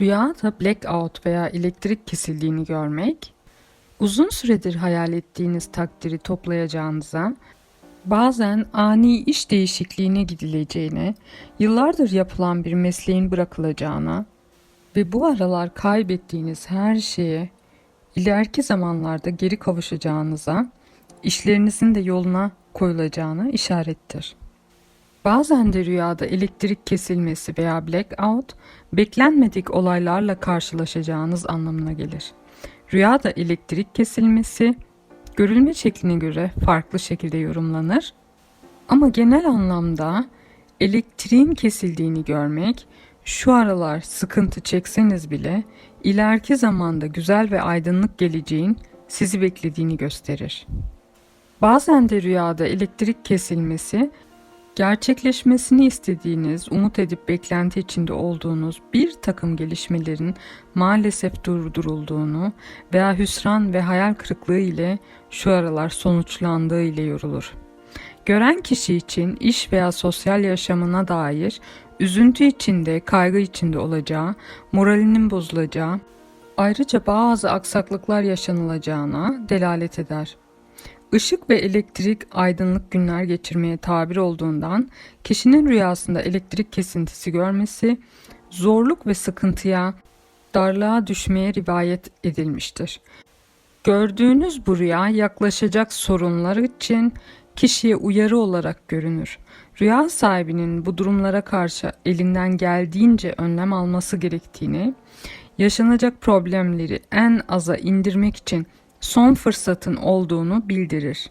Rüyada blackout veya elektrik kesildiğini görmek, uzun süredir hayal ettiğiniz takdiri toplayacağınıza, bazen ani iş değişikliğine gidileceğine, yıllardır yapılan bir mesleğin bırakılacağına ve bu aralar kaybettiğiniz her şeye ileriki zamanlarda geri kavuşacağınıza, işlerinizin de yoluna koyulacağına işarettir. Bazen de rüyada elektrik kesilmesi veya blackout, beklenmedik olaylarla karşılaşacağınız anlamına gelir. Rüyada elektrik kesilmesi, görülme şekline göre farklı şekilde yorumlanır. Ama genel anlamda elektriğin kesildiğini görmek, şu aralar sıkıntı çekseniz bile ileriki zamanda güzel ve aydınlık geleceğin sizi beklediğini gösterir. Bazen de rüyada elektrik kesilmesi, gerçekleşmesini istediğiniz, umut edip beklenti içinde olduğunuz bir takım gelişmelerin maalesef durdurulduğunu veya hüsran ve hayal kırıklığı ile şu aralar sonuçlandığı ile yorulur. Gören kişi için iş veya sosyal yaşamına dair üzüntü içinde, kaygı içinde olacağı, moralinin bozulacağı, ayrıca bazı aksaklıklar yaşanılacağına delalet eder. Işık ve elektrik aydınlık günler geçirmeye tabir olduğundan kişinin rüyasında elektrik kesintisi görmesi zorluk ve sıkıntıya, darlığa düşmeye rivayet edilmiştir. Gördüğünüz bu rüya yaklaşacak sorunlar için kişiye uyarı olarak görünür. Rüya sahibinin bu durumlara karşı elinden geldiğince önlem alması gerektiğini, yaşanacak problemleri en aza indirmek için son fırsatın olduğunu bildirir.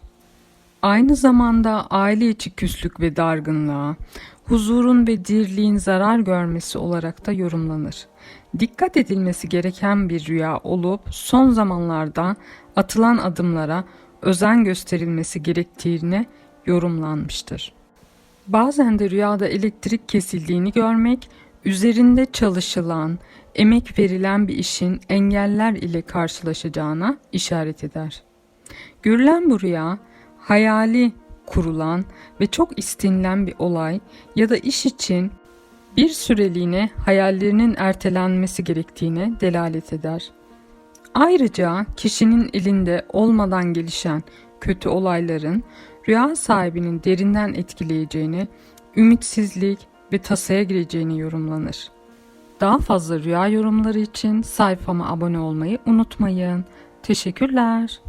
Aynı zamanda aile içi küslük ve dargınlığa, huzurun ve dirliğin zarar görmesi olarak da yorumlanır. Dikkat edilmesi gereken bir rüya olup son zamanlarda atılan adımlara özen gösterilmesi gerektiğine yorumlanmıştır. Bazen de rüyada elektrik kesildiğini görmek, üzerinde çalışılan, emek verilen bir işin engeller ile karşılaşacağına işaret eder. Görülen bu rüya, hayali kurulan ve çok istenilen bir olay ya da iş için bir süreliğine hayallerinin ertelenmesi gerektiğine delalet eder. Ayrıca kişinin elinde olmadan gelişen kötü olayların rüya sahibinin derinden etkileyeceğini, ümitsizlik ve tasaya gireceğini yorumlanır. Daha fazla rüya yorumları için sayfama abone olmayı unutmayın. Teşekkürler.